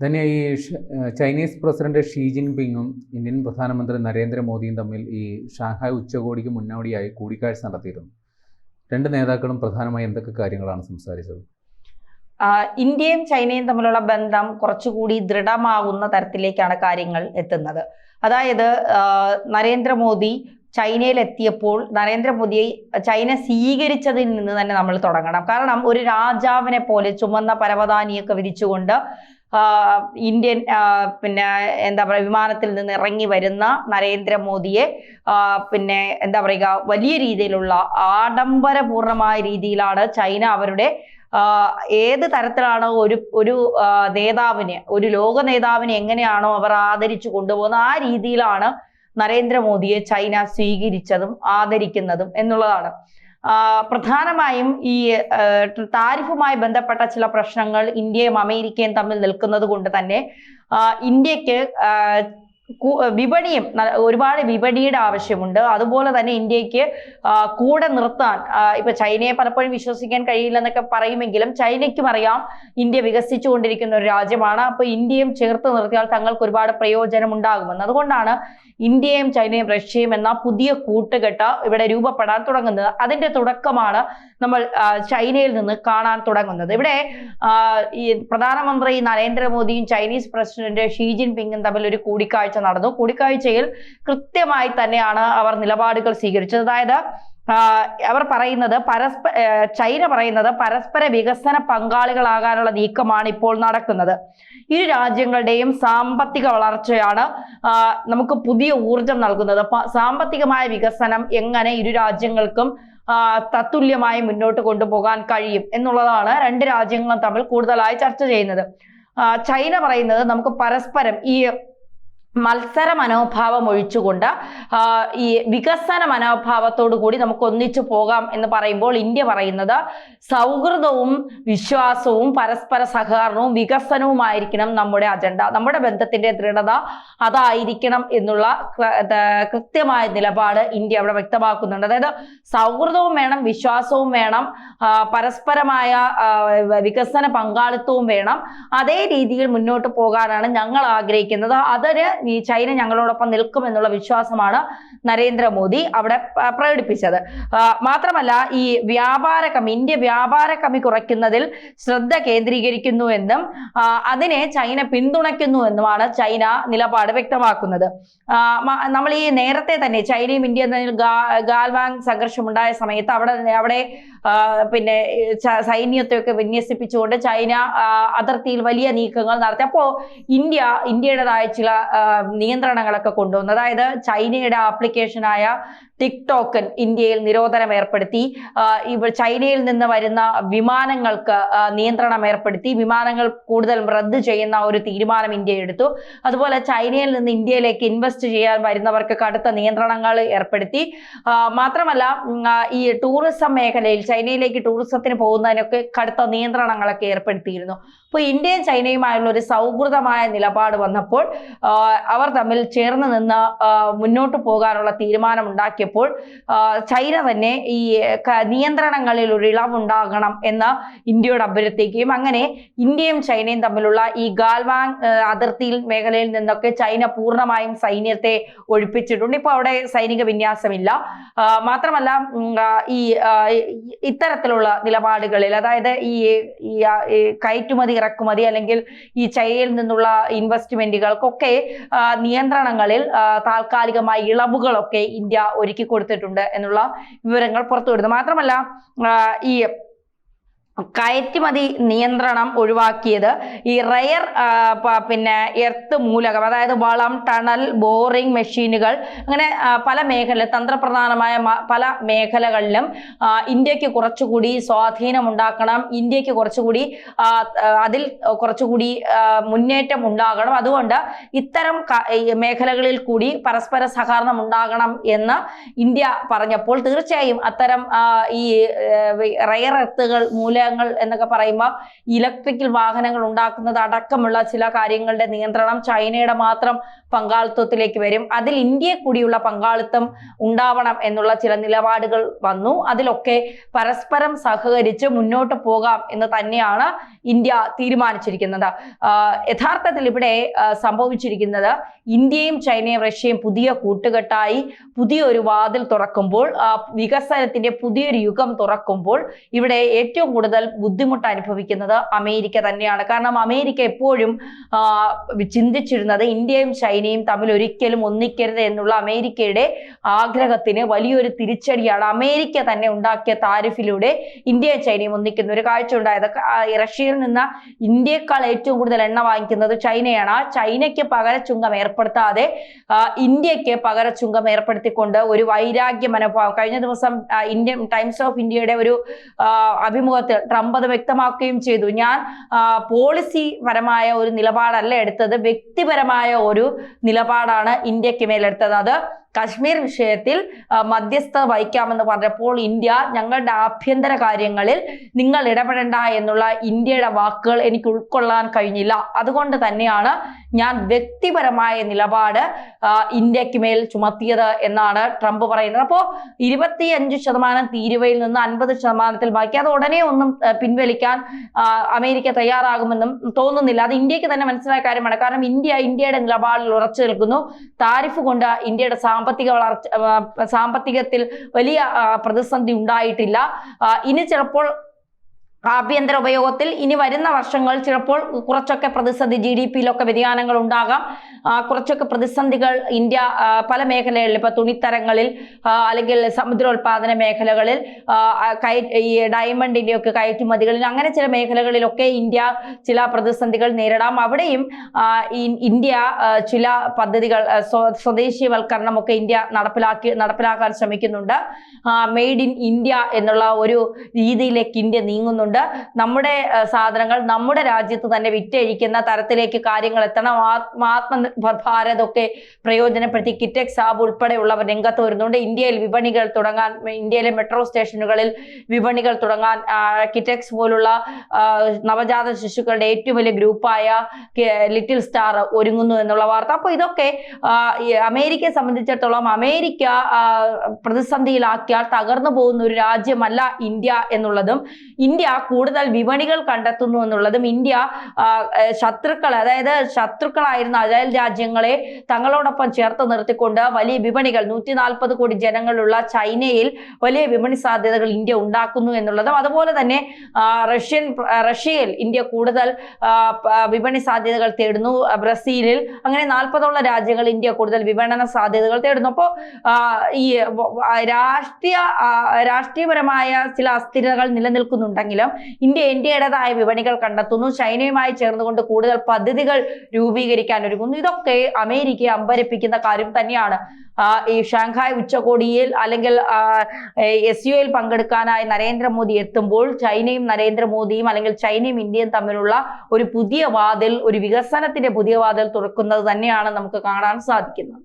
തന്നെ ഈ Chinese president Xi ജിൻപിങ്ങും ഇന്ത്യൻ പ്രധാനമന്ത്രി നരേന്ദ്രമോദിയും തമ്മിൽ ഈ ഷാങ്ഹായ് ഉച്ചകോടിക്ക് മുന്നോടിയായി കൂടിക്കാഴ്ച നടത്തിയിരുന്നു. രണ്ട് നേതാക്കളും പ്രധാനമായി എന്തൊക്കെ കാര്യങ്ങളാണ് സംസാരിച്ചത്? ഇന്ത്യയും ചൈനയും തമ്മിലുള്ള ബന്ധം കുറച്ചുകൂടി ദൃഢമാകുന്ന തരത്തിലേക്കാണ് കാര്യങ്ങൾ എത്തുന്നത്. അതായത് നരേന്ദ്രമോദി ചൈനയിലെത്തിയപ്പോൾ നരേന്ദ്രമോദിയെ ചൈന സ്വീകരിച്ചതിൽ നിന്ന് തന്നെ നമ്മൾ തുടങ്ങണം. കാരണം ഒരു രാജാവിനെ പോലെ ചുമന്ന പരവതാനിയൊക്കെ വിരിച്ചുകൊണ്ട് ഇന്ത്യൻ പിന്നെ എന്താ പറയുക വിമാനത്തിൽ നിന്ന് ഇറങ്ങി വരുന്ന നരേന്ദ്രമോദിയെ പിന്നെ എന്താ പറയുക വലിയ രീതിയിലുള്ള ആഡംബരപൂർണമായ രീതിയിലാണ് ചൈന അവരുടെ ഏത് തരത്തിലാണോ ഒരു ഒരു നേതാവിനെ ഒരു ലോക നേതാവിനെ എങ്ങനെയാണോ അവർ ആദരിച്ചു കൊണ്ടുപോകുന്നത് ആ രീതിയിലാണ് നരേന്ദ്രമോദിയെ ചൈന സ്വീകരിച്ചതും ആദരിക്കുന്നതും എന്നുള്ളതാണ്. പ്രധാനമായും ഈ താരിഫുമായി ബന്ധപ്പെട്ട ചില പ്രശ്നങ്ങൾ ഇന്ത്യയും അമേരിക്കയും തമ്മിൽ നിൽക്കുന്നത് കൊണ്ട് തന്നെ ഇന്ത്യയ്ക്ക് വിപണിയും ഒരുപാട് വിപണിയുടെ ആവശ്യമുണ്ട്. അതുപോലെ തന്നെ ഇന്ത്യയ്ക്ക് കൂടെ നിർത്താൻ ഇപ്പൊ ചൈനയെ പലപ്പോഴും വിശ്വസിക്കാൻ കഴിയില്ലെന്നൊക്കെ പറയുമെങ്കിലും ചൈനയ്ക്കും അറിയാം ഇന്ത്യ വികസിച്ചുകൊണ്ടിരിക്കുന്ന ഒരു രാജ്യമാണ്. അപ്പൊ ഇന്ത്യയും ചേർത്ത് നിർത്തിയാൽ തങ്ങൾക്ക് ഒരുപാട് പ്രയോജനം ഉണ്ടാകുമെന്ന് അതുകൊണ്ടാണ് ഇന്ത്യയും ചൈനയും റഷ്യയും എന്ന പുതിയ കൂട്ടുകെട്ട് ഇവിടെ രൂപപ്പെടാൻ തുടങ്ങുന്നത്. അതിന്റെ തുടക്കമാണ് നമ്മൾ ചൈനയിൽ നിന്ന് കാണാൻ തുടങ്ങുന്നത്. ഇവിടെ പ്രധാനമന്ത്രി നരേന്ദ്രമോദിയും ചൈനീസ് പ്രസിഡന്റ് ഷീ ജിൻപിങ്ങും തമ്മിൽ ഒരു കൂടിക്കാഴ്ച നടന്നു. കൂടിക്കാഴ്ചയിൽ കൃത്യമായി തന്നെയാണ് അവർ നിലപാടുകൾ സ്വീകരിച്ചത്. അതായത് അവർ പറയുന്നത് പരസ്പ ചൈന പറയുന്നത് പരസ്പര വികസന പങ്കാളികളാകാനുള്ള നീക്കമാണ് ഇപ്പോൾ നടക്കുന്നത്. ഇരു രാജ്യങ്ങളുടെയും സാമ്പത്തിക വളർച്ചയാണ് നമുക്ക് പുതിയ ഊർജം നൽകുന്നത്. സാമ്പത്തികമായ വികസനം എങ്ങനെ ഇരു രാജ്യങ്ങൾക്കും തത്തുല്യമായി മുന്നോട്ട് കൊണ്ടുപോകാൻ കഴിയും എന്നുള്ളതാണ് രണ്ട് രാജ്യങ്ങളും തമ്മിൽ കൂടുതലായി ചർച്ച ചെയ്യുന്നത്. ചൈന പറയുന്നത് നമുക്ക് പരസ്പരം ഈ മത്സര മനോഭാവം ഒഴിച്ചുകൊണ്ട് ഈ വികസന മനോഭാവത്തോടു കൂടി നമുക്ക് ഒന്നിച്ചു പോകാം എന്ന് പറയുമ്പോൾ ഇന്ത്യ പറയുന്നത് സൗഹൃദവും വിശ്വാസവും പരസ്പര സഹകരണവും വികസനവുമായിരിക്കണം നമ്മുടെ അജണ്ട. നമ്മുടെ ബന്ധത്തിന്റെ ദൃഢത അതായിരിക്കണം എന്നുള്ള കൃത്യമായ നിലപാട് ഇന്ത്യ അവിടെ വ്യക്തമാക്കുന്നുണ്ട്. അതായത് സൗഹൃദവും വേണം വിശ്വാസവും വേണം പരസ്പരമായ വികസന പങ്കാളിത്തവും വേണം. അതേ രീതിയിൽ മുന്നോട്ട് പോകാനാണ് ഞങ്ങൾ ആഗ്രഹിക്കുന്നത്. അതിന് ഈ ചൈന ഞങ്ങളോടൊപ്പം നിൽക്കും എന്നുള്ള വിശ്വാസമാണ് നരേന്ദ്രമോദി അവിടെ പ്രകടിപ്പിച്ചത്. മാത്രമല്ല ഈ വ്യാപാര കമ്മി ഇന്ത്യ വ്യാപാര കമ്മി കുറയ്ക്കുന്നതിൽ ശ്രദ്ധ കേന്ദ്രീകരിക്കുന്നു എന്നും അതിനെ ചൈന പിന്തുണയ്ക്കുന്നു എന്നുമാണ് ചൈന നിലപാട് വ്യക്തമാക്കുന്നത്. നമ്മൾ ഈ നേരത്തെ തന്നെ ചൈനയും ഇന്ത്യയും തമ്മിൽ ഗാൽവാങ് ഗാൽവാങ് സംഘർഷമുണ്ടായ സമയത്ത് അവിടെ അവിടെ പിന്നെ സൈന്യത്തെയൊക്കെ വിന്യസിപ്പിച്ചുകൊണ്ട് ചൈന അതിർത്തിയിൽ വലിയ നീക്കങ്ങൾ നടത്തി. അപ്പോൾ ഇന്ത്യ ഇന്ത്യയുടേതായ ചില നിയന്ത്രണങ്ങളൊക്കെ കൊണ്ടുവന്നു. അതായത് ചൈനയുടെ ആപ്ലിക്കേഷനായ ടിക്ടോക്കൻ ഇന്ത്യയിൽ നിരോധനം ഏർപ്പെടുത്തി ഇവ ചൈനയിൽ നിന്ന് വരുന്ന വിമാനങ്ങൾക്ക് നിയന്ത്രണം ഏർപ്പെടുത്തി വിമാനങ്ങൾ കൂടുതൽ റദ്ദ് ചെയ്യുന്ന ഒരു തീരുമാനം ഇന്ത്യ എടുത്തു. അതുപോലെ ചൈനയിൽ നിന്ന് ഇന്ത്യയിലേക്ക് ഇൻവെസ്റ്റ് ചെയ്യാൻ വരുന്നവർക്ക് കടുത്ത നിയന്ത്രണങ്ങൾ ഏർപ്പെടുത്തി. മാത്രമല്ല ഈ ടൂറിസം മേഖലയിൽ ചൈനയിലേക്ക് ടൂറിസത്തിന് പോകുന്നതിനൊക്കെ കടുത്ത നിയന്ത്രണങ്ങളൊക്കെ ഏർപ്പെടുത്തിയിരുന്നു. അപ്പോൾ ഇന്ത്യയും ചൈനയുമായുള്ള ഒരു സൗഹൃദമായ നിലപാട് വന്നപ്പോൾ അവർ തമ്മിൽ ചേർന്ന് നിന്ന് മുന്നോട്ട് പോകാനുള്ള തീരുമാനം ഉണ്ടാക്കിയപ്പോൾ ആ, ചൈന തന്നെ ഈ നിയന്ത്രണങ്ങളിൽ ഒരു ഇളവുണ്ടാകണം എന്ന് ഇന്ത്യയോട് അഭ്യർത്ഥിക്കുകയും അങ്ങനെ ഇന്ത്യയും ചൈനയും തമ്മിലുള്ള ഈ ഗാൽവാങ് അതിർത്തിയിൽ മേഖലയിൽ നിന്നൊക്കെ ചൈന പൂർണമായും സൈന്യത്തെ ഒഴിപ്പിച്ചിട്ടുണ്ട്. ഇപ്പോൾ അവിടെ സൈനിക വിന്യാസമില്ല. മാത്രമല്ല ഈ ഇത്തരത്തിലുള്ള നിലപാടുകളിൽ അതായത് ഈ കയറ്റുമതി ഇറക്കുമതി അല്ലെങ്കിൽ ഈ ചൈനയിൽ നിന്നുള്ള ഇൻവെസ്റ്റ്മെന്റുകൾക്കൊക്കെ നിയന്ത്രണങ്ങളിൽ താൽക്കാലികമായ ഇളവുകളൊക്കെ ഇന്ത്യ ഒരുക്കി കൊടുത്തിട്ടുണ്ട് എന്നുള്ള വിവരങ്ങൾ പുറത്തു വരുന്നത് മാത്രമല്ല ഈ കയറ്റുമതി നിയന്ത്രണം ഒഴിവാക്കിയത് ഈ റയർ പിന്നെ എർത്ത് മൂലകം അതായത് വളം ടണൽ ബോറിംഗ് മെഷീനുകൾ അങ്ങനെ പല മേഖല തന്ത്രപ്രധാനമായ പല മേഖലകളിലും ഇന്ത്യയ്ക്ക് കുറച്ചുകൂടി സ്വാധീനം ഉണ്ടാക്കണം ഇന്ത്യയ്ക്ക് കുറച്ചുകൂടി അതിൽ കുറച്ചുകൂടി മുന്നേറ്റം ഉണ്ടാകണം. അതുകൊണ്ട് ഇത്തരം മേഖലകളിൽ കൂടി പരസ്പര സഹകരണം ഉണ്ടാകണം എന്ന് ഇന്ത്യ പറഞ്ഞപ്പോൾ തീർച്ചയായും അത്തരം ഈ റയർ എർത്തുകൾ മൂലക വ്യവസായങ്ങൾ എന്നൊക്കെ പറയുമ്പോൾ ഇലക്ട്രിക്കൽ വാഹനങ്ങൾ ഉണ്ടാക്കുന്നത് അടക്കമുള്ള ചില കാര്യങ്ങളുടെ നിയന്ത്രണം ചൈനയുടെ മാത്രം പങ്കാളിത്തത്തിലേക്ക് വരും. അതിൽ ഇന്ത്യയെ കൂടിയുള്ള പങ്കാളിത്തം ഉണ്ടാവണം എന്നുള്ള ചില നിലപാടുകൾ വന്നു. അതിലൊക്കെ പരസ്പരം സഹകരിച്ച് മുന്നോട്ട് പോകാം എന്ന് തന്നെയാണ് ഇന്ത്യ തീരുമാനിച്ചിരിക്കുന്നത്. യഥാർത്ഥത്തിൽ ഇവിടെ സംഭവിച്ചിരിക്കുന്നത് ഇന്ത്യയും ചൈനയും റഷ്യയും പുതിയ കൂട്ടുകെട്ടായി പുതിയൊരു വാതിൽ തുറക്കുമ്പോൾ വികസനത്തിന്റെ പുതിയൊരു യുഗം തുറക്കുമ്പോൾ ഇവിടെ ഏറ്റവും കൂടുതൽ ബുദ്ധിമുട്ട് അനുഭവിക്കുന്നത് അമേരിക്ക തന്നെയാണ്. കാരണം അമേരിക്ക എപ്പോഴും ചിന്തിച്ചിരുന്നത് ഇന്ത്യയും ചൈനയും തമ്മിൽ ഒരിക്കലും ഒന്നിക്കരുത് എന്നുള്ള അമേരിക്കയുടെ ആഗ്രഹത്തിന് വലിയൊരു തിരിച്ചടിയാണ് അമേരിക്ക തന്നെ ഉണ്ടാക്കിയ താരിഫിലൂടെ ഇന്ത്യയും ചൈനയും ഒന്നിക്കുന്ന. ഒരു കാഴ്ച ഉണ്ടായത് റഷ്യയിൽ നിന്ന് ഇന്ത്യക്കാൾ ഏറ്റവും കൂടുതൽ എണ്ണ വാങ്ങിക്കുന്നത് ചൈനയാണ്. ആ ചൈനയ്ക്ക് പകരച്ചുങ്കം ഏർപ്പെടുത്താതെ ഇന്ത്യയ്ക്ക് പകരച്ചുങ്കം ഏർപ്പെടുത്തിക്കൊണ്ട് ഒരു വൈരാഗ്യ മനോഭാവം കഴിഞ്ഞ ദിവസം ഇന്ത്യൻ ടൈംസ് ഓഫ് ഇന്ത്യയുടെ ഒരു അഭിമുഖത്തിൽ ട്രംപ് അത് വ്യക്തമാക്കുകയും ചെയ്തു. ഞാൻ പോളിസി പരമായ ഒരു നിലപാടല്ല എടുത്തത്. വ്യക്തിപരമായ ഒരു നിലപാടാണ് ഇന്ത്യയ്ക്ക് മേലെടുത്തത്. അത് കശ്മീർ വിഷയത്തിൽ മധ്യസ്ഥ വഹിക്കാമെന്ന് പറഞ്ഞപ്പോൾ ഇന്ത്യ ഞങ്ങളുടെ ആഭ്യന്തര കാര്യങ്ങളിൽ നിങ്ങൾ ഇടപെടേണ്ട എന്നുള്ള ഇന്ത്യയുടെ വാക്കുകൾ എനിക്ക് ഉൾക്കൊള്ളാൻ കഴിഞ്ഞില്ല. അതുകൊണ്ട് തന്നെയാണ് ഞാൻ വ്യക്തിപരമായ നിലപാട് ഇന്ത്യയ്ക്ക് മേൽ ചുമത്തിയത് എന്നാണ് ട്രംപ് പറയുന്നത്. അപ്പോൾ ഇരുപത്തിയഞ്ച് ശതമാനം തീരുവയിൽ നിന്ന് അൻപത് ശതമാനത്തിൽ ബാക്കി അത് ഉടനെ ഒന്നും പിൻവലിക്കാൻ അമേരിക്ക തയ്യാറാകുമെന്നും തോന്നുന്നില്ല. അത് ഇന്ത്യയ്ക്ക് തന്നെ മനസ്സിലായ കാര്യമാണ്. കാരണം ഇന്ത്യ ഇന്ത്യയുടെ നിലപാടിൽ ഉറച്ചു നിൽക്കുന്നു. താരിഫ് കൊണ്ട് ഇന്ത്യയുടെ സാമ്പത്തിക വളർച്ച സാമ്പത്തികത്തിൽ വലിയ പ്രതിസന്ധി ഉണ്ടായിട്ടില്ല. ഇനി ചിലപ്പോൾ ആഭ്യന്തര ഉപയോഗത്തിൽ ഇനി വരുന്ന വർഷങ്ങൾ ചിലപ്പോൾ കുറച്ചൊക്കെ പ്രതിസന്ധി ജി ഡി പിയിലൊക്കെ വ്യതിയാനങ്ങൾ ഉണ്ടാകാം. കുറച്ചൊക്കെ പ്രതിസന്ധികൾ ഇന്ത്യ പല മേഖലകളിൽ ഇപ്പൊ തുണിത്തരങ്ങളിൽ അല്ലെങ്കിൽ സമുദ്രോത്പാദന മേഖലകളിൽ കയ- ഈ ഡയമണ്ടിന്റെ ഒക്കെ കയറ്റുമതികളിൽ അങ്ങനെ ചില മേഖലകളിലൊക്കെ ഇന്ത്യ ചില പ്രതിസന്ധികൾ നേരിടാം. അവിടെയും ഇന്ത്യ ചില പദ്ധതികൾ സ്വദേശീയവൽക്കരണമൊക്കെ ഇന്ത്യ നടപ്പിലാക്കി നടപ്പിലാക്കാൻ ശ്രമിക്കുന്നുണ്ട്. മെയ്ഡ് ഇൻ ഇന്ത്യ എന്നുള്ള ഒരു രീതിയിലേക്ക് ഇന്ത്യ നീങ്ങുന്നുണ്ട്. നമ്മുടെ ആ, സാധനങ്ങൾ നമ്മുടെ രാജ്യത്ത് തന്നെ വിറ്റഴിക്കുന്ന തരത്തിലേക്ക് കാര്യങ്ങൾ എത്തണം. ആത്മ ആത്മനിർഭർ ഭാരത് ഒക്കെ പ്രയോജനപ്പെടുത്തി കിറ്റെക് സാബ് ഉൾപ്പെടെയുള്ളവർ രംഗത്ത് വരുന്നുണ്ട്. ഇന്ത്യയിൽ വിപണികൾ തുടങ്ങാൻ ഇന്ത്യയിലെ മെട്രോ സ്റ്റേഷനുകളിൽ വിപണികൾ തുടങ്ങാൻ കിറ്റക്സ് പോലുള്ള നവജാത ശിശുക്കളുടെ ഏറ്റവും വലിയ ഗ്രൂപ്പായ ലിറ്റിൽ സ്റ്റാർ ഒരുങ്ങുന്നു എന്നുള്ള വാർത്ത. അപ്പോൾ ഇതൊക്കെ അമേരിക്കയെ സംബന്ധിച്ചിടത്തോളം അമേരിക്ക പ്രതിസന്ധിയിലാക്കിയാൽ തകർന്നു പോകുന്ന ഒരു രാജ്യമല്ല ഇന്ത്യ എന്നുള്ളതും ഇന്ത്യ കൂടുതൽ വിപണികൾ കണ്ടെത്തുന്നു എന്നുള്ളതും ഇന്ത്യ ശത്രുക്കൾ അതായത് ശത്രുക്കളായിരുന്ന അയൽ രാജ്യങ്ങളെ തങ്ങളോടൊപ്പം ചേർത്ത് നിർത്തിക്കൊണ്ട് വലിയ വിപണികൾ നൂറ്റി നാൽപ്പത് കോടി ജനങ്ങളുള്ള ചൈനയിൽ വലിയ വിപണി സാധ്യതകൾ ഇന്ത്യ ഉണ്ടാക്കുന്നു എന്നുള്ളതും അതുപോലെ തന്നെ റഷ്യൻ റഷ്യയിൽ ഇന്ത്യ കൂടുതൽ വിപണി സാധ്യതകൾ തേടുന്നു ബ്രസീലിൽ അങ്ങനെ നാൽപ്പതോളം രാജ്യങ്ങൾ ഇന്ത്യ കൂടുതൽ വിപണന സാധ്യതകൾ തേടുന്നു. അപ്പോൾ ഈ രാഷ്ട്രീയ രാഷ്ട്രീയപരമായ ചില അസ്ഥിരതകൾ നിലനിൽക്കുന്നുണ്ടെങ്കിലും ഇന്ത്യ ഇന്ത്യയുടേതായ വിപണികൾ കണ്ടെത്തുന്നു. ചൈനയുമായി ചേർന്നുകൊണ്ട് കൂടുതൽ പദ്ധതികൾ രൂപീകരിക്കാൻ ഒരുങ്ങുന്നു. ഇതൊക്കെ അമേരിക്കയെ അമ്പരപ്പിക്കുന്ന കാര്യം തന്നെയാണ്. ഈ ഷാങ്ഹായ് ഉച്ചകോടിയിൽ അല്ലെങ്കിൽ എസ് യു എൽ പങ്കെടുക്കാനായി നരേന്ദ്രമോദി എത്തുമ്പോൾ ചൈനയും നരേന്ദ്രമോദിയും അല്ലെങ്കിൽ ചൈനയും ഇന്ത്യയും തമ്മിലുള്ള ഒരു പുതിയ വാതിൽ ഒരു വികസനത്തിന്റെ പുതിയ വാതിൽ തുറക്കുന്നത് തന്നെയാണ് നമുക്ക് കാണാൻ സാധിക്കുന്നത്.